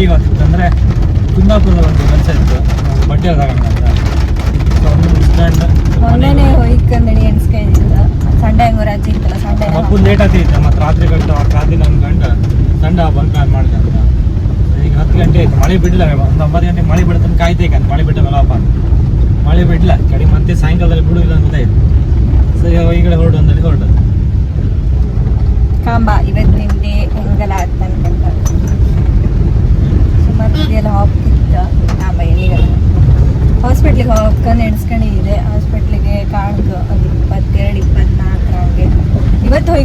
ಎಲ್ಲಿಗೆ ಹೋಗ್ತಿತ್ತು ಅಂದರೆ ಕುಂದಾಪುರದ ಒಂದು ಕೆಲಸ ಇತ್ತು ಬಟ್ಟೆ ತಗೊಂಡ ಒಂದು ಸ್ಟ್ಯಾಂಡ್ ಮೊನ್ನೆನೇ ಹೋಯ್ಕಂದಡಿ ಎಣ್ಸ್ಕೊಂಡಿದ್ದ ಸಂಡೆ ಹಂಗೋ ರಜೆ ಇತ್ತಲ್ಲ ಸಂಡೆ ಲೇಟ್ ಆಗ್ತಿತ್ತು ಮತ್ತು ರಾತ್ರಿ ಗಂಟೆ ರಾತ್ರಿ ನಮ್ಮ ಗಂಡ ಸಂಡ ಬಂಕ್ ಮಾಡಿದೆ ಅಂತ. ಈಗ ಹತ್ತು ಗಂಟೆ ಆಯ್ತು. ಮಳೆ ಬಿಡ್ಲ ಒಂದು ಒಂಬತ್ತು ಗಂಟೆ ಮಳೆ ಬಿಡುತ್ತೆ ಕಾಯ್ತೇಕ ಮಳೆ ಬಿಟ್ಟ ಮೇಲಪ್ಪ ಮಳೆ ಬಿಡ್ಲ ಕಡೆ ಮತ್ತೆ ಸಾಯಂಕಾಲದಲ್ಲಿ ಬಿಡುವಿಲ್ಲ ಅಂತ ಗೊತ್ತಾಯ್ತು ಸರಿ ಈ ಕಡೆ ಹೊರಡು ಹೇಳಿ ಹೊರಡು. ಕಾಂಬ ಇವತ್ತಿನ ಡೇ ಹೆಂಗಲ್ಲ ಅನ್ಕೊಂಡ ಸುಮಾರು ಎಲ್ಲ ಹೋಗ್ತಿತ್ತು ಕಾಂಬ ಎಲ್ಲಿಗಲ್ಲ ಹಾಸ್ಪಿಟ್ಲಿಗೆ ಹೋಗ್ಕೊಂಡು ಎಣ್ಸ್ಕೊಂಡಿದ್ದೆ ಹಾಸ್ಪಿಟ್ಲಿಗೆ ಕಾಣ್ದು ಒಂದು ಇಪ್ಪತ್ತೆರಡು ಇಪ್ಪತ್ನಾಲ್ಕರ ಹಂಗೆ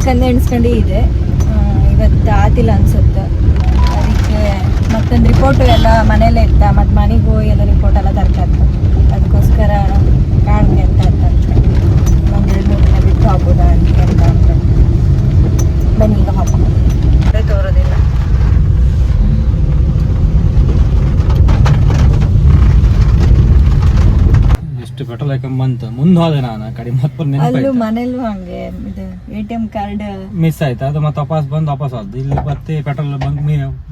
ಇವತ್ತು ಹೋಯ್ಕಂದು ಇದೆ. ಇವತ್ತು ಆತಿಲ್ಲ ಅನ್ಸುತ್ತೆ. ಅದಕ್ಕೆ ಮತ್ತೊಂದು ರಿಪೋರ್ಟು ಎಲ್ಲ ಮನೇಲೇ ಇತ್ತ? ಮತ್ತು ಮನೆಗೆ ಹೋಗಿ ಎಲ್ಲ ರಿಪೋರ್ಟ್ ಎಲ್ಲ ತರ್ಕತ್ತು ಅದಕ್ಕೋಸ್ಕರ ಕಾಣ್ಗೆ ಅಂತ ಒಂದು ಎರಡು ಮೂರು ದಿನ ಬಿಟ್ಟು ಹೋಗ್ಬೋದಾ ಅಂತ ಅಂತ ಬನ್ನಿ ಈಗ ಹಬ್ಬ ಪೆಟ್ರೋಲ್ ಹಾಕೊಂಬಂತ ಮುಂದೆ ಹೋದೆ ನಾನು ಕಡೆ ಮತ್ತೆ ಅಲ್ಲೂ ನೆನಪಾಯ್ತು ಮನೇಲೂ ಹಂಗೆ ಇದು A T M card miss ಆಯ್ತು ಅದು ಮತ್ತೆ ವಾಪಸ್ ಬಂದು ವಾಪಸ್ ಹೋದ್ ಇಲ್ಲಿ ಮತ್ತೆ ಪೆಟ್ರೋಲ್ ಬಂಕ್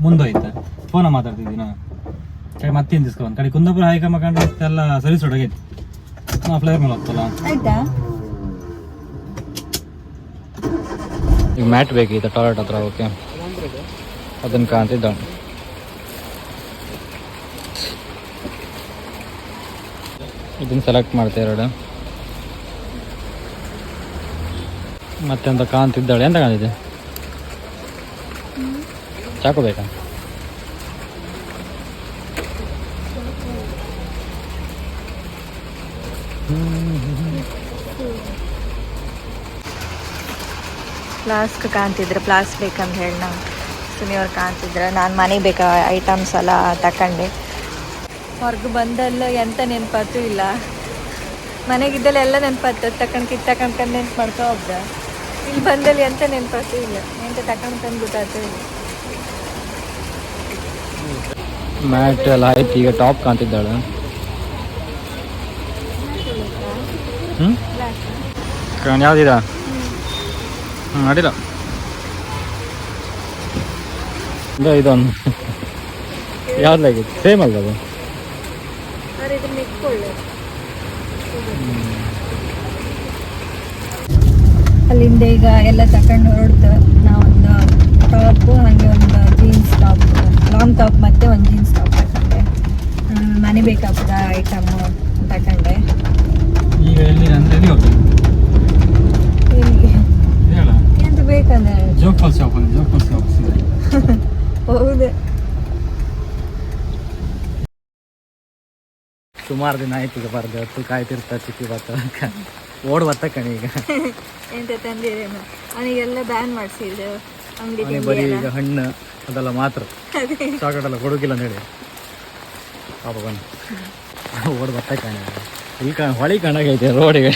ಮುಂದೋಯ್ತು. ಫೋನ ಮಾತಾಡ್ತಿದ್ವಿ ನಾವು ಕಡೆ ಮತ್ತೆ ತಿಸ್ಕೊಂಡು ಕಡೆ ಕುಂದಾಪುರ ಹಾಯ್ಕೊಂಬಕಂಡ್ರೆ ಎಲ್ಲ ಸರ್ವಿಸ್ ಹೊಡಗೈತಿ ನಾವು ಫ್ಲೈರ್ ಮೇಲೆ ಹೋಗ್ತಲ್ಲ. ಆಯ್ತಾ? ಈಗ ಮ್ಯಾಟ್ ಬೇಕಿತ್ತು ಟಾಯ್ಲೆಟ್ ಹತ್ರ ಓಕೆ ಅದನ್ನು ಕಾಣ್ತಿದ್ದ ಇದನ್ನ ಸೆಲೆಕ್ಟ್ ಮಾಡ್ತೆ ಎರಡು. ಮತ್ತೆ ಅಂತ ಕಾಣ್ತಿದ್ದಾಳೆ ಎಂತ ಕಾಣ್ತಿದೆ. ಚಾಕು ಬೇಕಾ? ಫ್ಲಾಸ್ಕ್ ಕಾಣ್ತಿದ್ರೆ ಫ್ಲಾಸ್ಕ್ ಬೇಕಂತ ಹೇಳಿ ನಾವು ಸುನಿಯವ್ರು ಕಾಣ್ತಿದ್ರೆ ನಾನು ಮನೆಗೆ ಬೇಕಾ ಐಟಮ್ಸ್ ಎಲ್ಲ ತಕೊಂಡೆ. ಹೊರಗೆ ಬಂದಲ್ಲ ಎಂತ ನೆನಪಾತು ಇಲ್ಲ. ಮನೆಗಿದ್ದಲ್ಲಿ ಎಲ್ಲ ನೆನಪಾತು ತಕೊಂಡ್ ಕಿತ್, ತಕೊಂಡ್ ನೆನ್ಪು ಮಾಡ್ಕೊ ಹೋಗ್ದ. ಇಲ್ಲಿ ಬಂದಲ್ಲಿ ಎಂತ ನೆನಪಾತು ಇಲ್ಲ. ಎಂತ ತಕೊಂಡ್ ತಂದು ಗೊತ್ತಾಯ್ತು ಇಲ್ಲ. ಮ್ಯಾಟ್ ಎಲ್ಲ ಆಯ್ತು, ಈಗ ಟಾಪ್ ಕಾಣ್ತಿದ್ದಾಳೆ. ಯಾವ್ದಿದ? ಅಡಿಲ್ಲ ಇದು ಇದೊಂದು. ಯಾವ್ದಾಗಿತ್ತು ಸೇಮ್ ಅಲ್ಲ ಅದು? ಇದನ್ನ ಅಲ್ಲಿಂದ ಈಗ ಎಲ್ಲ ತಕೊಂಡು ಹೊರಡ್ತ ನಾವೊಂದು ಟಾಪು ಹಾಗೆ ಒಂದು ಜೀನ್ಸ್ ಟಾಪ್ ಲಾಂಗ್ ಟಾಪ್ ಮತ್ತೆ ಒಂದು ಜೀನ್ಸ್ ಟಾಪ್ ಹ್ಮ್, ಮನೆ ಬೇಕಾಗ್ತದ ಐಟಮ್ ತಕೊಂಡೆ ಈಗ ಎಲ್ಲಿ ಅಂದ್ರೆ ಎಲ್ಲಿ ಹೋಗ್ತೀವಿ ಎಲ್ಲಿಗೆ ಹೇಳ ಎಂತ ಬೇಕಂದ್ರೆ ಜೋಗ್ ಶಾಪ್ ಅಲ್ಲಿ ಜೋಗ್ ಶಾಪ್ ಹೌದು ಸುಮಾರು ದಿನ ಆಯ್ತು ಈಗ ಬರ್ದು. ಹೊತ್ತು ಕಾಯ್ತಿರ್ತ ಚಿಕ್ಕಿ ಬರ್ತಾ ಓಡ್ ಬರ್ತಾ ಕಣಿ ಈಗ. ಎಂತ ತಂದಿರೇನು ಅವನಿಗೆಲ್ಲ ಬ್ಯಾನ್ ಮಾಡಿಸಿದ್ರು. ಅಂಗಡಿ ಅವನಿಗೆ ಬರೀ ಈಗ ಹಣ್ಣು ಅದೆಲ್ಲ ಮಾತ್ರ. ಚಾಕ್ಲೇಟ್ ಎಲ್ಲ ಕೊಡೋಕಿಲ್ಲ ಅಂತ ಹೇಳಿ ಪಾಪ ಬಂದು ಓಡ್ ಬರ್ತಾ ಕಣಿ ಇಲ್ಲಿ ಕಾಣ ಹೊಳಿ ಕಾಣಾಗೈತೆ ರೋಡಿಗೆ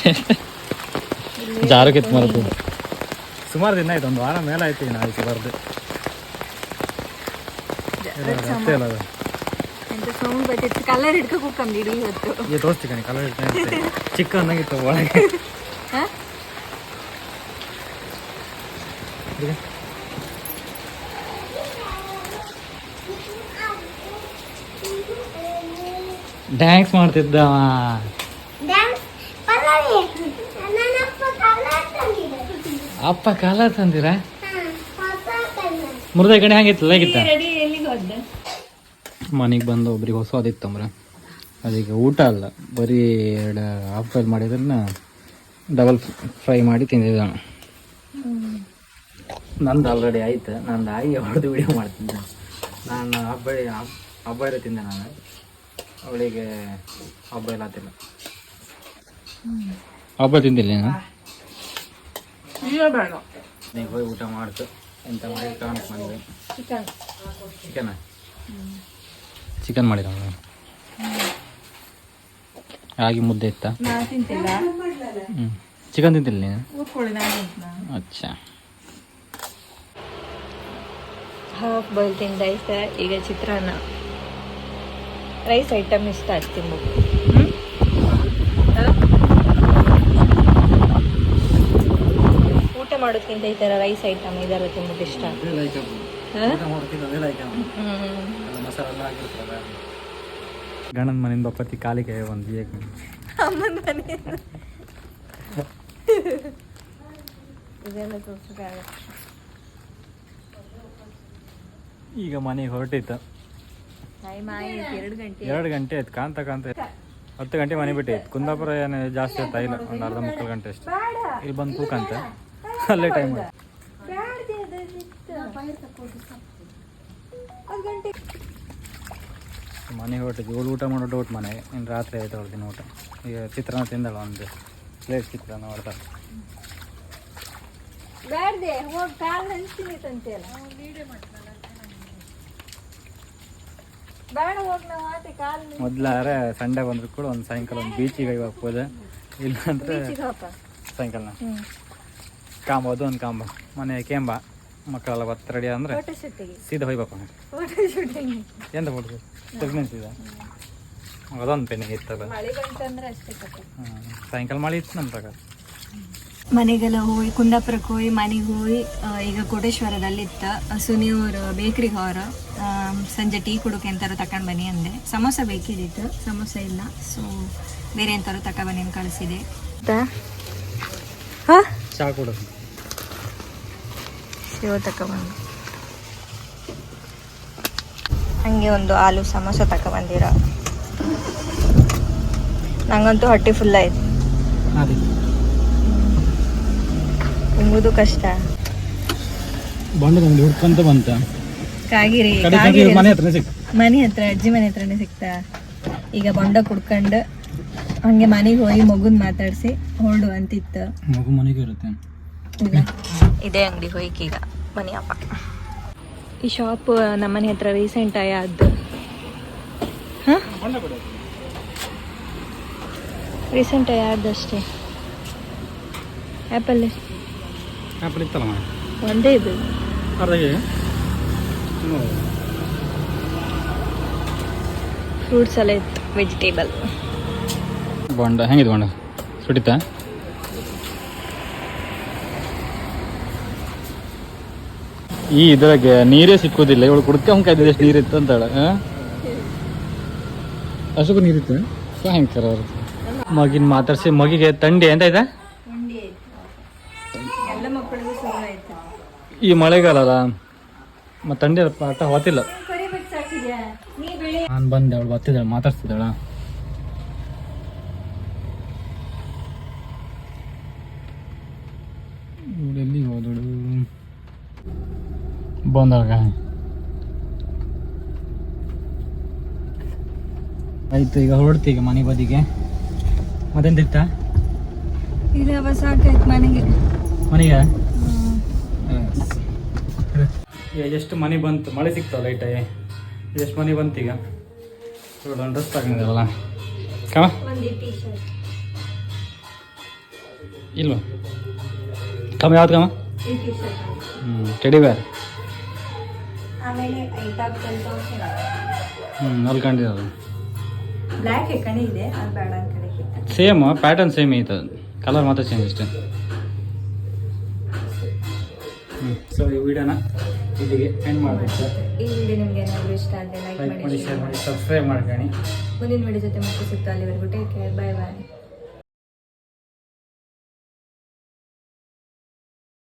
ಜಾರು ಕಿತ್ ಮರತು ಸುಮಾರು ದಿನ ಆಯ್ತು ಒಂದು ವಾರ ಮೇಲೆ ಆಯ್ತು ಈಗ ನಾಳೆ ಬರ್ದು. ಅಷ್ಟೇ ಅಲ್ಲ ಸೌಂಡ್ ಕಲರ್ ಹಿಡ್ಕೊ ಇವತ್ತು. ಈಗ ತೋರಿಸ್ತಿ ಕಣಿ ಕಲರ್ ಚಿಕ್ಕ ಅನ್ನಂಗಿತ್ತು ಒಳಗೆ. ಡ್ಯಾನ್ಸ್ ಮಾಡ್ತಿದ್ದ. ಅಪ್ಪ ಕಲರ್ ತಂದಿರ? ಮುರ್ದ ಕಡೆ ಹಂಗಿತ್ತು ಹೇಗಿತ್ತ ಮನೆಗೆ ಬಂದು ಒಬ್ರಿಗೆ ಹೊಸದಿತ್ತಂಬ್ರ ಅದಕ್ಕೆ ಊಟ ಅಲ್ಲ. ಬರೀ ಎರಡು ಹಾಫ್ ಬಾಯ್ಲ್ ಮಾಡಿದ್ರನ್ನ ಡಬಲ್ ಫ್ರೈ ಮಾಡಿ ತಿಂದಿದ್ದ ನಂದು ಆಲ್ರೆಡಿ ಆಯ್ತು. ನಂದು ಆಗಿ ಹೊಡೆದು ವಿಡಿಯೋ ಮಾಡ್ತಿದ್ದೆ ನಾನು. ಹಬ್ಬ ಹಬ್ಬ ತಿಂದೆ ನಾನು. ಅವಳಿಗೆ ಹಬ್ಬ ಇಲ್ಲ ಆತಿಲ್ಲ. ಹಬ್ಬ ತಿಂದಿಲ್ಲ ನೀನು? ನೀವು ಹೋಗಿ ಊಟ ಮಾಡ್ತು ಎಂತ ಮಾಡಿ ಕಾಣಕ್ಕೆ ಬಂದ್ವಿ ಚಿಕನ್ ಚಿಕನ್ ಚಿಕನ್ ಮಾಡಿರ ರಾಗಿ ಮುದ್ದೆ ಇತ್ತ? ಹ್ಞೂ ಚಿಕನ್ ತಿಂತಿಲ್ಲ ನಾನು? ಅಚ್ಚಾ. ಹಾಫ್ ಬಾಯ್ಲ್ ತಿಂದಾಯ್ತು ಈಗ ಚಿತ್ರಾನ್ನ. ರೈಸ್ ಐಟಮ್ ಇಷ್ಟ ಆಯ್ತು ತಿನ್ಬೇಕು ಊಟ ಮಾಡೋದ್ಕಿಂತ ಈ ಥರ ರೈಸ್ ಐಟಮ್ ಇದೆಲ್ಲ ತಿನ್ನೋದು ಇಷ್ಟ. ಗಂಡನ ಮನೆಯಿಂದ ಬಪ್ಪತ್ತಿ ಕಾಲಿಗೆ ಒಂದು ಏಕ ಅಮ್ಮನ ಮನೆ ಇದೆಲ್ಲ ಈಗ ಮನೆಗೆ ಹೊರಟಿತ್ತು. ಎರಡು ಗಂಟೆ. ಆಯ್ತು ಕಾಂತ ಕಾಂತ ಹತ್ತು ಗಂಟೆ ಮನೆ ಬಿಟ್ಟಿತ್ತು ಕುಂದಾಪುರ ಏನು ಜಾಸ್ತಿ ಆಯ್ತಾ? ಇಲ್ಲ ಒಂದು ಅರ್ಧ ಮುಕ್ಕಾಲು ಗಂಟೆ ಅಷ್ಟೇ. ಇಲ್ಲಿ ಬಂದು ಕೂಕಂತ. ಅಲ್ಲೇ ಟೈಮ್ ಆಯ್ತು. ಮನೆಗೆ ಹೊರಟಿದ್ವಿ ಇವಳು ಊಟ ಮಾಡೋ ಡೌಟ್ ಮನೆ. ಇನ್ನು ರಾತ್ರಿ ಆಯ್ತು ಹೊರದಿನ ಊಟ. ಈಗ ಚಿತ್ರಾನ್ನ ತಿಂದಳು ಒಂದು. ಪ್ಲೇಟ್ ಚಿತ್ರಾನ್ನ ಹೊಡೆದಾಳು ಮೊದ್ಲಾರ ಸಂಡೆ ಬಂದ್ರು ಕೂಡ ಒಂದು ಸಾಯಂಕಾಲ ಒಂದು ಬೀಚಿಗೆ ಹೋಗ್ಬೋದು ಇಲ್ಲಾಂದ್ರೆ ಸಾಯಂಕಾಲ ಕಾಂಬ ಅದು ಒಂದು ಕಾಂಬ. ಮನೆ ಕೇಂಬ. ಮಕ್ಕಳೆಲ್ಲ ಬರ್ತ ರೆಡಿ ಅಂದ್ರೆ ಫೋಟೋ ಸೀದಾ ಹೋಗ್ಬೇಕು ಫೋಟೋ ಎಂತ ಕೊಡ್ಬೇಕು ಪ್ರೆಗ್ನೆನ್ಸಿ ಇದೆ ಅದೊಂದು ಪೆನ್ನಿಗೆ ಇತ್ತಲ್ಲ. ಸಾಯಂಕಾಲ ಮಳೆ ಇತ್ತು ನಮ್ಮ ಪ್ರಕಾರ. ಮನೆಗೆಲ್ಲ ಹೋಗಿ ಕುಂದಾಪುರಕ್ಕೆ ಹೋಗಿ ಮನೆಗೆ ಹೋಗಿ ಕೋಟೇಶ್ವರದಲ್ಲಿ ಈಗ ಸುನಿ ಸುನಿಯವ್ರ ಬೇಕ್ರಿಗೆ ಹೋರ ಸಂಜೆ ಟೀ ಕುಡೋಕೆ ಎಂತಾರು ತಗೊಂಡು ಬನ್ನಿ ಅಂದೆ. ಸಮೋಸ ಬೇಕಿದ್ದಿತ್ತು ಸಮೋಸ ಇಲ್ಲ. ಸೊ ಬೇರೆ ಎಂತಾರು ತಕ ಬನ್ನಿ ಅಂತ ಕಳಿಸಿದೆ. ಚಾ ಕೊಡೋದು ಶಿವ ತಗೊಬಂದು ಹಂಗೆ ಒಂದು ಆಲೂ ಸಮೋಸ ತಗೊಬಂದಿರ ನಂಗಂತೂ ಹೊಟ್ಟೆ ಫುಲ್ ಆಯ್ತು. ಉಂಗುದು ತುಂಬುದು ಕಷ್ಟ ಹುಡ್ಕೊಂತ ಬಂತ. ಕಾಗಿರಿ ಮನೆ ಹತ್ರನೇ ಸಿಕ್ತು. ಮನೆ ಹತ್ರ ಅಜ್ಜಿ ಮನೆ ಹತ್ರನೇ ಸಿಕ್ತಾ. ಈಗ ಬೊಂಡ ಕುಡ್ಕೊಂಡು ಹಂಗೆ ಮನೆಗೆ ಹೋಗಿ ಮಗುನ್ ಮಾತಾಡ್ಸಿ ಹೊರಡು ಅಂತಿತ್ತು. ಮಗು ಮನೆಗೆ ಇರುತ್ತೆ. ಇದೇ ಅಂಗಡಿ ಹೋಯ್ಕೀಗ ಈಗ ಮನಿ ಅಪ್ಪ. ಈ ಶಾಪ್ ನಮ್ಮನೆ ಹತ್ರ ರೀಸೆಂಟ್ ಆಯ ಹಾಂ? ರೀಸೆಂಟ್ ಆಯಾದ್ದು ಅಷ್ಟೇ. ಆ್ಯಪಲ್ ಆ್ಯಪಲ್ ಇತ್ತಲ್ಲ ಒಂದೇ ಇದು. ಫ್ರೂಟ್ಸ್ ಎಲ್ಲ ಇತ್ತು ವೆಜಿಟೇಬಲ್ ಬೊಂಡ ಹೆಂಗಿದೆ ಬೊಂಡ? ಸುಡಿತಾ ಈ ಇದ್ರಾಗೆ ನೀರೇ ಸಿಕ್ಕುದಿಲ್ಲ. ಇವಳು ಕುಡ್ಕೊಂಬ ಎಷ್ಟು ನೀರಿತ್ತು ಅಂತಾಳ ಅಷ್ಟಕ್ಕೂ ನೀರಿತ್ತು. ಭಯಂಕರ. ಮಗಿನ ಮಾತಾಡ್ಸಿ, ಮಗಿಗೆ ತಂಡಿ ಅಂತ ಆಯ್ತು ಈ ಮಳೆಗಾಲ ಮತ್ತೆ ತಂಡಿ ಪಾಠ ಹೊತ್ತಿಲ್ಲ. ನಾನು ಬಂದೆ, ಅವಳು ಬತ್ತಿದ್ದಾಳೆ ಮಾತಾಡ್ತಿದ್ದಾಳ ಇವಳು ಎಲ್ಲಿ ಹೋದಳು ಬಂದಳಗ ಆಯ್ತು ಈಗ ಹೊರಡ್ತಿ ಈಗ ಮನೆ ಬದಿಗೆ. ಮತ್ತೆಂತಿತ್ತ ಸಾಕಾಯ್ತು ಮನೆಗೆ. ಮನೆಗೆ? ಎಷ್ಟು ಮನೆ ಬಂತು? ಮಳೆ ಸಿಗ್ತಾವ ಲೈಟಾಗಿ ಎಷ್ಟು ಮನೆ ಬಂತು ಈಗ? ಡ್ರೆಸ್ ಶರ್ಟ್ ಇಲ್ವಾ? ಕಮ ಯಾವ್ದು ಕಮ ಈ ಟೀ ಶರ್ಟ್ ಹ್ಞೂ ಟೆಡಿ ಬೇರ್ ಆಮೇಲೆ ಹ್ಞೂ ಬ್ಲ್ಯಾಕ್ ಇದೆ ಅದು ಬೇಡ ಸೇಮ್ ಪ್ಯಾಟರ್ನ್ ಸೇಮ್ ಐತೆ. ಕಲರ್ ಮಾತ್ರ ಚೇಂಜ್ ಅಷ್ಟೇ. ಹ್ಞೂ ಸೊ ಈ ವಿಡಿಯೋನ ಇಲ್ಲಿಗೆ ಎಂಡ್ ಮಾಡಬೇಕು ಸರ್ ಈ ವಿಡಿಯೋ ನಿಮ್ಗೆ ಏನಾದರೂ ಇಷ್ಟ ಆದರೆ ಲೈಕ್ ಮಾಡಿ ಶೇರ್ ಮಾಡಿ ಸಬ್ಸ್ಕ್ರೈಬ್ ಮಾಡ್ಕೊಳ್ಳಿ. ಮುಂದಿನ ವಿಡಿಯೋ ಜೊತೆ ಮತ್ತೆ ಸಿಗ್ತಾ ಅಲ್ಲಿವರೆಗೂ. ಟೇಕ್ ಕೇರ್ ಬಾಯ್ ಬಾಯ್